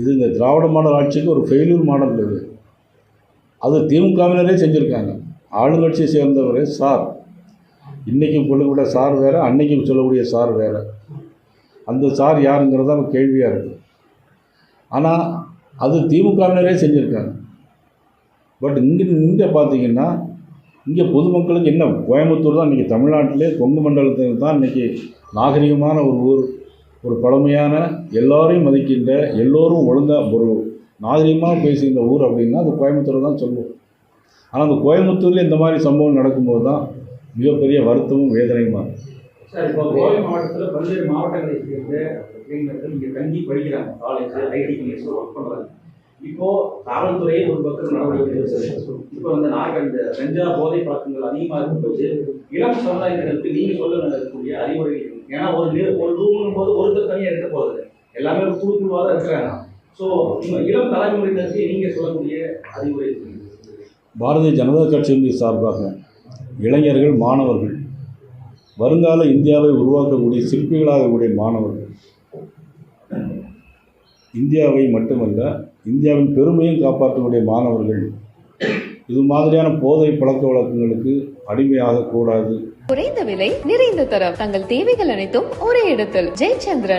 இது இந்த திராவிட மாடல் ஆட்சிக்கு ஒரு ஃபெயிலியர் மாடல் இது. அது திமுகவினரே செஞ்சுருக்காங்க. ஆளுங்கட்சியை சேர்ந்தவர் சார். இன்றைக்கும் சொல்லக்கூடிய சார் வேறு அன்னைக்கும் சொல்லக்கூடிய சார் வேறு. அந்த சார் யாருங்கிறது தான் கேள்வியாக இருக்குது ஆனால் அது திமுகவினரே செஞ்சுருக்காங்க. பட் இங்கே இங்கே பார்த்தீங்கன்னா இங்கே பொதுமக்களுக்கு என்ன கோயம்புத்தூர் தான் இன்றைக்கி தமிழ்நாட்டிலே கொங்கு மண்டலத்துக்கு தான் இன்றைக்கி நாகரிகமான ஒரு ஊர். ஒரு பழமையான எல்லோரையும் மதிக்கின்ற எல்லோரும் ஒழுங்காக ஒரு நாகரிகமாக பேசுகின்ற ஊர் அப்படின்னா அது கோயம்புத்தூர் தான் சொல்லுவோம் ஆனால் அந்த கோயம்புத்தூரில் இந்த மாதிரி சம்பவம் நடக்கும்போது தான் மிகப்பெரிய வருத்தமும் வேதனையுமா இருக்குது சார் இப்போ கோவை மாவட்டத்தில் பல்வேறு மாவட்டங்களை சேர்ந்த இளைஞர்கள் இங்கே தங்கி படிக்கிறாங்க. காலேஜ் ஐடி காலேஜ் ஒர்க் பண்ணுறாங்க இப்போ காவல்துறையே ஒரு பக்கம் நடவடிக்கை இப்போ வந்து நாங்கள் இந்த கஞ்சா போதை பழக்கங்கள் அதிகமாக இருக்கும்போது இளம் சமுதாயத்தினருக்கு நீங்கள் சொல்ல இருக்கக்கூடிய அறிவுரைகள் ஏன்னா ஒரு ஒரு ரூம்னும் போது ஒருத்தர் தனியாக இருக்க போகிறது எல்லாமே ஒரு குழு குழுவாக தான் இருக்கிறாங்க ஸோ இளம் தலைமுறையினருக்கு நீங்கள் சொல்லக்கூடிய அறிவுரை பாரதிய ஜனதா கட்சியின் சார்பாக இளைஞர்கள் மாணவர்கள் வருங்கால இந்தியாவை உருவாக்கக்கூடிய சிற்பிகளாகக்கூடிய மாணவர்கள் இந்தியாவை மட்டுமல்ல இந்தியாவின் பெருமையும் காப்பாற்றக்கூடிய மாணவர்கள் இது மாதிரியான போதை பழக்க வழக்கங்களுக்கு அடிமையாகக்கூடாது. குறைந்த விலை நிறைந்த தரம். தங்கள் தேவைகள் அனைத்தும் ஒரே இடத்தில். ஜெயச்சந்திரன்.